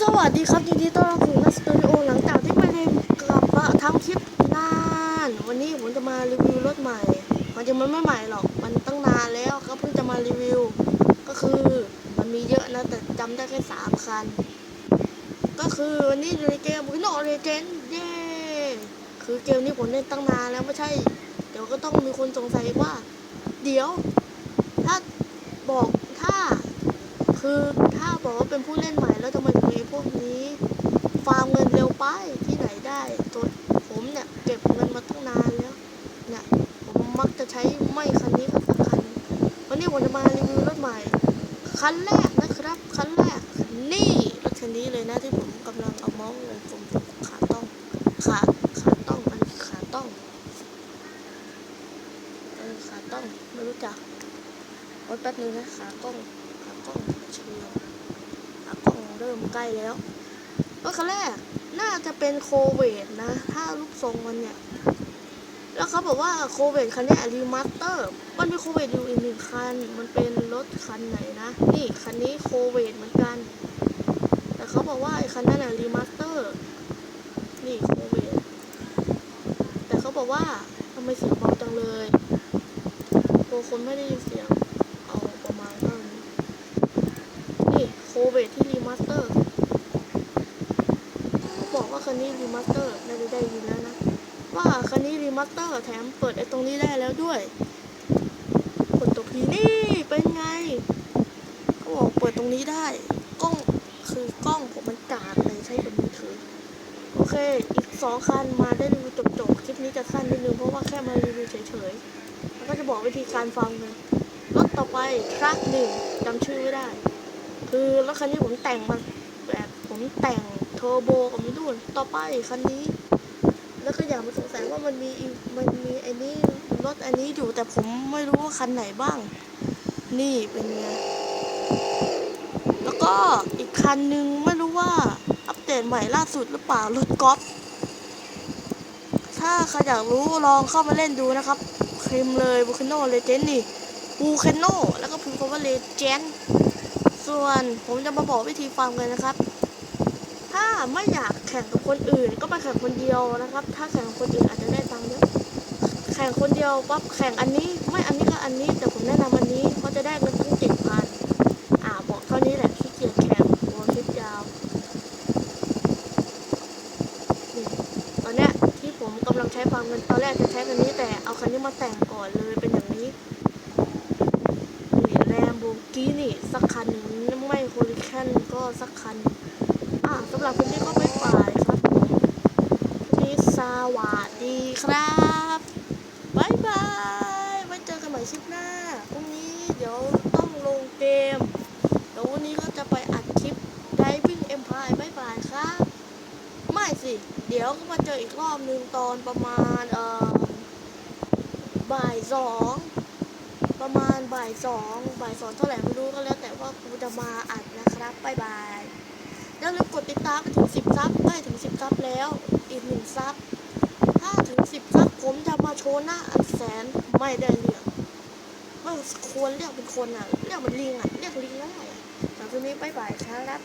สวัสดีครับยินดีต้อนรับสู่นัสตูดิโอหลังจากที่ไปเรียนกลับมาทำคลิปนาน วันนี้ผมจะมารีวิวรถใหม่ความจริงมันไม่ใหม่หรอกมันตั้งนานแล้วครับเพิ่งจะมารีวิว ก็คือมันมีเยอะนะแต่จำได้แค่สามคัน ก็คือวันนี้อยู่ในเกมบุกโนเรเจนเย้คือเกมนี้ผมเล่นตั้งนานแล้วไม่ใช่ เดี๋ยวก็ต้องมีคนสงสัยว่า เดี๋ยว ถ้าบอกถ้าคือ บอกว่าเป็นผู้เล่นใหม่แล้วทำไมถึงมีพวกนี้ ฟาร์มเงินเร็วไปที่ไหนได้ตัวผมเนี่ยเก็บเงินมาตั้งนานแล้วเนี่ยผมมักจะใช้ไม่คันนี้กับสักคันวันนี้ผมจะมารีวิวรถใหม่ คันแรกนะครับ คันแรกนี่รถคันนี้เลยนะที่ผมกำลังเอาเมาส์วงกลมขาต้องขาขาต้องอันขาต้องเออขาต้องไม่รู้จักรถแป๊บนึงนะขากล้องขากล้องเชียวขากล้อง เริ่มใกล้แล้วรถคันแรกน่าจะเป็นโคเวตนะ ถ้ารูปทรงมันเนี่ย แล้วเขาบอกว่าโคเวตคันนี้รีมาสเตอร์ มันมีโคเวตอยู่อีกหนึ่งคัน มันเป็นรถคันไหนนะ นี่คันนี้โคเวตเหมือนกัน แต่เขาบอกว่าไอ้คันนั้นน่ะรีมาสเตอร์ นี่โคเวตแต่เขาบอกว่าทำไมเสียงเบาจังเลยกลัวคนไม่ได้ยินเสียง เอาประมาณนี้นี่โคเวทที่ มาสเตอร์เขาบอกว่าคันนี้รีมาสเตอร์น่าจะได้ยินแล้วนะ ว่าคันนี้รีมาสเตอร์แถมเปิดไอ้ตรงนี้ได้แล้วด้วยกดตรงนี้นี่เป็นไงเขาบอกเปิดตรงนี้ได้ กล้องคือกล้องผมมันกากเลยใช้กับมือถือโอเค อีกสองคันมาได้รีวิวจบๆ คลิปนี้จะสั้นนิดนึงเพราะว่าแค่มารีวิวเฉยๆ แล้วก็จะบอกวิธีการฟังเงินรถต่อไปทรัคหนึ่งจำชื่อไม่ได้ คือรถคันนี้ผมแต่งมาแบบผมแต่งเทอร์โบกับมิดูนต่อไปคันนี้ แล้วก็อย่ามาสงสัยว่ามันมีมันมีไอ้นี่รถอันนี้อยู่แต่ผมไม่รู้ว่าคันไหนบ้าง นี่เป็นไงแล้วก็อีกคันหนึ่งไม่รู้ว่าอัปเดตใหม่ล่าสุดหรือเปล่ารถกอล์ฟถ้าใครอยากรู้ลองเข้ามาเล่นดูนะครับคลิมเลยบุคโนเลเจนนี่บูเคนโนแล้วก็พิมพ์คำว่าเลเจน ส่วนผมจะมาบอกวิธีฟาร์มกันนะครับ ถ้าไม่อยากแข่งกับคนอื่น ก็มาแข่งคนเดียวนะครับ ถ้าแข่งกับคนอื่นอาจจะได้ตังค์เยอะแข่งคนเดียวปั๊บแข่งอันนี้ ไม่อันนี้ก็อันนี้แต่ผมแนะนำอันนี้เพราะจะได้เงินตั้งเจ็ดพันอ่าบอกเท่านี้แหละขี้เกียจแข่งหัวคลิปยาวตอนเนี้ยที่ผมกำลังใช้ฟาร์มเงินตอนแรกจะใช้คันนี้แต่เอาคันนี้มาแต่งก่อนเลยเป็นอย่างนี้ กี้นี่สักคันนึงไม่โฮลิแคนก็สักคัน อะสำหรับคนที่ก็ไม่ฝ่ายครับนี่สวัสดีครับบายบายไว้เจอกันใหม่คลิปหน้าพรุ่งนี้เดี๋ยวต้องลงเกมเดี๋ยววันนี้ก็จะไปอัดคลิป Diving Empire บายบายครับ ไม่สิ เดี๋ยวก็มาเจออีกรอบหนึ่งตอนประมาณเอ่อบ่ายสอง ประมาณบ่ายสองบ่ายสองเท่าไหร่ไม่รู้ก็แล้ว แต่ว่ากูจะมาอัดนะครับบายบายอย่าลืมกดติดตามไปถึงสิบซับใกล้ถึงสิบซับแล้ว อีกหนึ่งซับถ้าถึงสิบซับผมจะมาโชว์หน้าอัดแสนไม่ได้เรียกไม่ควรเรียกเป็นคนอะเรียกเป็นลิงอะเรียกลิงได้แต่ทีนี้บายบายครับ